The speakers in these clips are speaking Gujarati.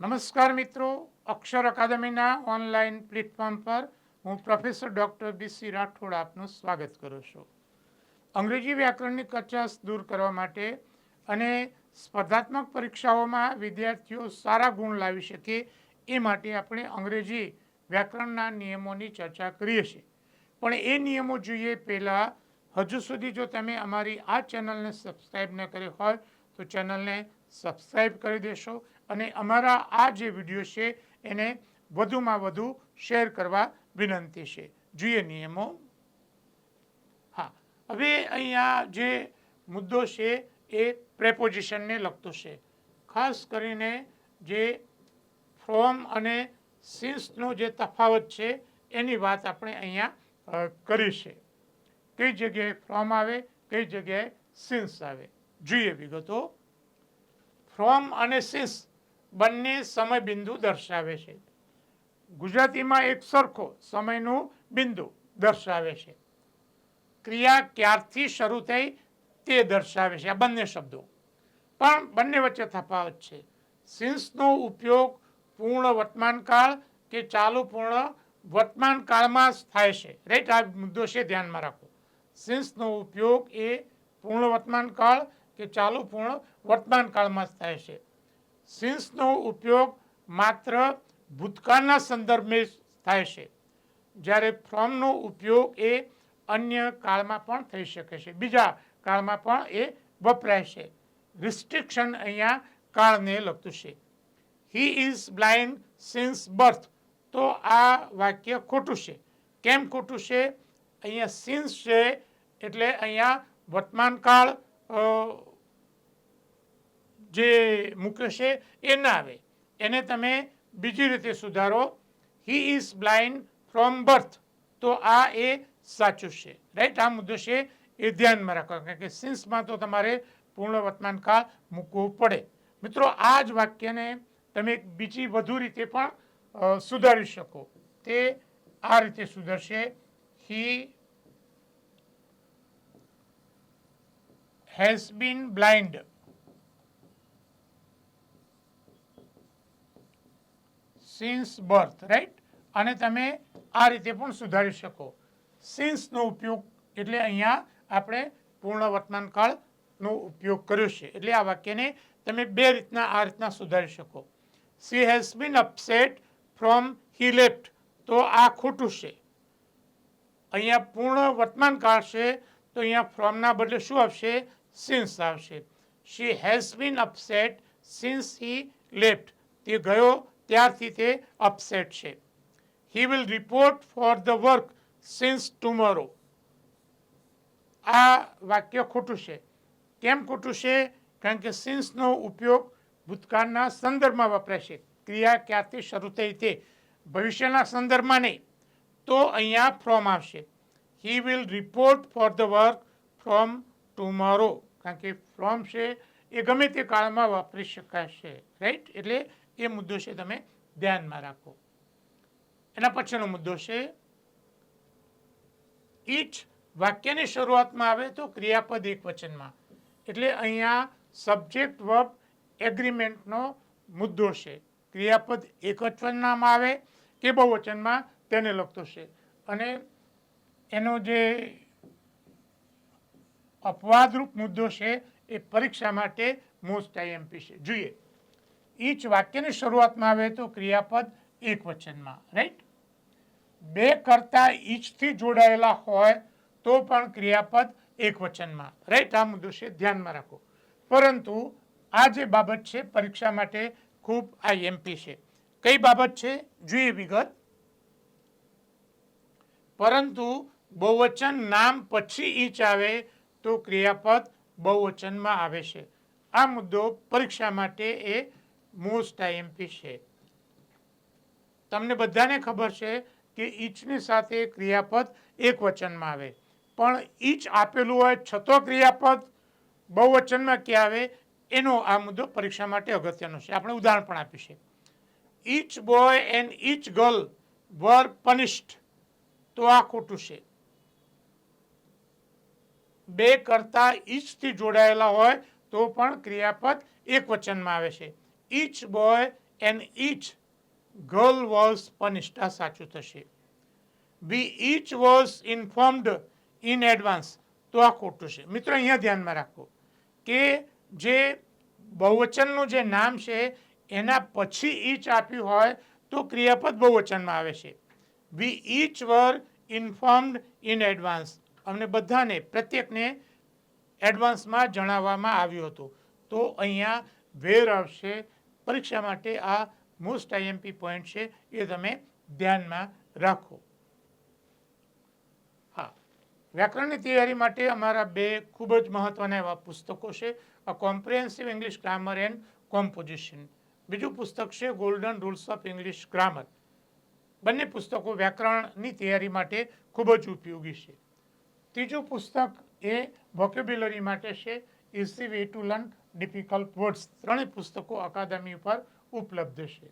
નમસ્કાર મિત્રો, અક્ષર અકાદમીના ઓનલાઈન પ્લેટફોર્મ પર હું પ્રોફેસર ડૉક્ટર બીસી રાઠોડ આપનું સ્વાગત કરું છું. અંગ્રેજી વ્યાકરણની કચાશ દૂર કરવા માટે અને સ્પર્ધાત્મક પરીક્ષાઓમાં વિદ્યાર્થીઓ સારા ગુણ લાવી શકે એ માટે આપણે અંગ્રેજી વ્યાકરણના નિયમોની ચર્ચા કરીએ છીએ. પણ એ નિયમો જોઈએ પહેલાં, હજુ સુધી જો તમે અમારી આ ચેનલને સબસ્ક્રાઈબ ન કરી હોય તો ચેનલને સબસ્ક્રાઈબ કરી દેશો અને અમારા આ જે વીડિયો છે, એને વધુમાં વધુ શેર કરવા વિનંતી છે. જોઈએ નિયમો. હા, હવે અહીંયા જે મુદ્દો છે, એ પ્રેપોઝિશનને લગતો છે. ખાસ કરીને જે ફ્રોમ અને સિન્સનો જે તફાવત છે, એની વાત આપણે અહીંયા કરી છે. કઈ જગ્યાએ ફ્રોમ આવે, કઈ જગ્યાએ સિન્સ આવે. જોઈએ વિગતો. ફ્રોમ અને સિન્સ બંને સમય બિંદુ દર્શાવે છે. ગુજરાતીમાં એક સરખો સમયનું બિંદુ દર્શાવે છે. ક્રિયા ક્યારથી શરૂ થઈ તે દર્શાવે છે આ બંને શબ્દો. પણ બંને વચ્ચે તફાવત છે. સિન્સનો ઉપયોગ પૂર્ણ વર્તમાનકાળ કે ચાલુ પૂર્ણ વર્તમાન કાળમાં જ થાય છે. રાઈટ, આ મુદ્દો છે ધ્યાનમાં રાખો. સિન્સનો ઉપયોગ એ પૂર્ણ વર્તમાનકાળ કે ચાલુ પૂર્ણ વર્તમાન કાળમાં જ થાય છે. સિન્સનો ઉપયોગ માત્ર ભૂતકાળના સંદર્ભે થાય છે. જ્યારે ફ્રોમનો ઉપયોગ એ અન્ય કાળમાં પણ થઈ શકે છે. બીજા કાળમાં પણ એ વપરાય છે. રિસ્ટ્રિક્શન અહીંયા કાળને લગતું છે. He is blind since birth તો આ વાક્ય ખોટું છે. કેમ ખોટું છે? અહીંયા સિન્સ છે એટલે અહીંયા વર્તમાન કાળ જે મૂક્યો છે, એ ના આવે. એને તમે બીજી રીતે સુધારો. He is blind from birth તો આ એ સાચું છે. રાઈટ આ મુદ્દો છે, એ ધ્યાનમાં રાખો કારણ કે સિન્સમાં તો તમારે પૂર્ણ વર્તમાન કાળ મૂકવું પડે. મિત્રો, આ જ વાક્યને તમે એક બીજી વધુ રીતે પણ સુધારી શકો. તે આ રીતે સુધરશે. He has been blind since birth right અને તમે આ રીતે પણ સુધારી શકો. સિન્સનો ઉપયોગ એટલે અહીંયા આપણે પૂર્ણ વર્તમાન કાળનો ઉપયોગ કર્યો છે. એટલે આ વાક્યને તમે બે રીતના આ રીતના સુધારી શકો. She has been upset from he left તો આ ખોટું છે. અહીંયા પૂર્ણ વર્તમાન કાળ છે, તો અહીંયા ફ્રોમના બદલે શું આવશે? સિન્સ આવશે. She has been upset since he left તે ગયો ત્યારથી તે અપસેટ છે. He will report for the work since tomorrow આ વાક્ય ખોટું છે. કેમ ખોટું છે? કારણ કે સિન્સનો ઉપયોગ ભૂતકાળના સંદર્ભમાં વપરાય છે. ક્રિયા ક્યારથી શરૂ થઈ તે ભવિષ્યના સંદર્ભમાં નહીં. તો અહીંયા ફ્રોમ આવશે. He will report for the work from tomorrow કારણ કે ફ્રોમ છે એ ગમે તે કાળમાં વાપરી શકાય છે. રાઈટ એટલે એ મુદ્દો છે તમે ધ્યાનમાં રાખો. એના પછીનો મુદ્દો છે, ઈચ વાક્યની શરૂઆતમાં આવે તો ક્રિયાપદ એક વચનમાં. એટલે અહીંયા સબ્જેક્ટ વર્બ એગ્રીમેન્ટનો મુદ્દો છે. ક્રિયાપદ એક વચનમાં આવે કે બહુવચનમાં તેને લગતો છે. અને એનો જે અપવાદરૂપ મુદ્દો છે એ પરીક્ષા માટે મોસ્ટ આઈએમપી છે. જોઈએ. ઈચ વાક્યની શરૂઆતમાં આવે તો ક્રિયાપદ એક વચનમાં રાઈટ બે કરતા ઈચથી જોડાયેલા હોય તો પણ ક્રિયાપદ એક વચનમાં રાઈટ આ મુદ્દો છે, ધ્યાનમાં રાખો. પરંતુ આ જે બાબત છે, પરીક્ષા માટે ખૂબ આઈએમપી છે. કઈ બાબત છે? જોઈએ વિગત. પરંતુ બહુવચન નામ પછી ઈચ આવે તો ક્રિયાપદ બહુવચનમાં આવે છે. આ મુદ્દો પરીક્ષા માટે એ મોસ્ટ આઈએમપી છે તમને બધાને ખબર છે કે ઈચની સાથે ક્રિયાપદ એક વચનમાં આવે. પણ ઈચ આપેલું હોય છતો ક્રિયાપદ, બહુવચનમાં ક્યાં આવે? એનો આ મુદ્દો પરીક્ષા માટે અગત્યનો છે. આપણે ઉદાહરણ પણ આપીશું each boy and each girl were punished. તો આ ખોટું છે. બે કરતા ઈચથી જોડાયેલા હોય તો પણ ક્રિયાપદ એક વચનમાં આવે છે. Each boy and each girl was punished આ સાચું થશે. B each was informed in advance તો આ ખોટું છે. મિત્રો, અહીંયા ધ્યાનમાં રાખો કે જે બહુવચનનું જે નામ છે, એના પછી ઈચ આપ્યું હોય તો ક્રિયાપદ બહુવચનમાં આવે છે. We each were informed in advance અમને બધાને, પ્રત્યેકને એડવાન્સમાં જણાવવામાં આવ્યું હતું. તો અહીંયા વેર આવશે પરીક્ષા માટે આ મોસ્ટ આઈએમપી પોઈન્ટ છે, એ તમે ધ્યાનમાં રાખો. હા. વ્યાકરણની તૈયારી માટે અમારા બે ખૂબ જ મહત્ત્વના એવા પુસ્તકો છે a comprehensive English grammar and composition બીજું પુસ્તક છે golden rules of English grammar બંને પુસ્તકો વ્યાકરણની તૈયારી માટે ખૂબ જ ઉપયોગી છે. ત્રીજું પુસ્તક એ વોકેબ્યુલરી માટે છે easy way to learn difficult words ત્રણેય પુસ્તકો અકાદમી ઉપર ઉપલબ્ધ છે.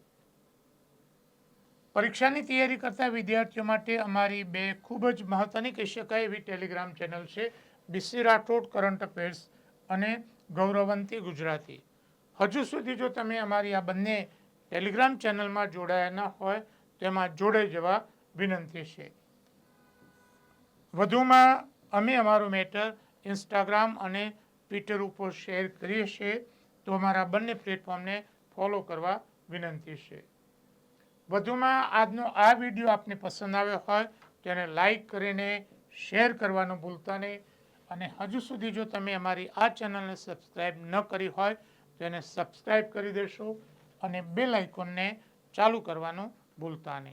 પરીક્ષાની તૈયારી કરતા વિદ્યાર્થીઓ માટે અમારી બે ખૂબ જ મહત્ત્વની કહી શકાય એવી ટેલિગ્રામ ચેનલ છે બીસી રાઠોડ, કરંટ અફેર્સ અને ગૌરવંતી ગુજરાતી. હજુ સુધી જો તમે અમારી આ બંને ટેલિગ્રામ ચેનલમાં જોડાયા ન હોય, તેમાં જોડાઈ જવા વિનંતી છે. વધુમાં અમે અમારું મેટર ઇન્સ્ટાગ્રામ અને ટ્વિટર ઉપર શેર કરીએ છીએ, તો અમારા બંને પ્લેટફોર્મને ફોલો કરવા વિનંતી છે. વધુમાં આજનો આ વીડિયો આપને પસંદ આવ્યો હોય, તો એને લાઈક કરીને શેર કરવાનું ભૂલતા નહીં. અને હજુ સુધી જો તમે અમારી આ ચેનલને સબસ્ક્રાઈબ ન કરી હોય, તો એને સબસ્ક્રાઈબ કરી દેશો અને બેલ આઇકોનને ચાલુ કરવાનું ભૂલતા નહીં.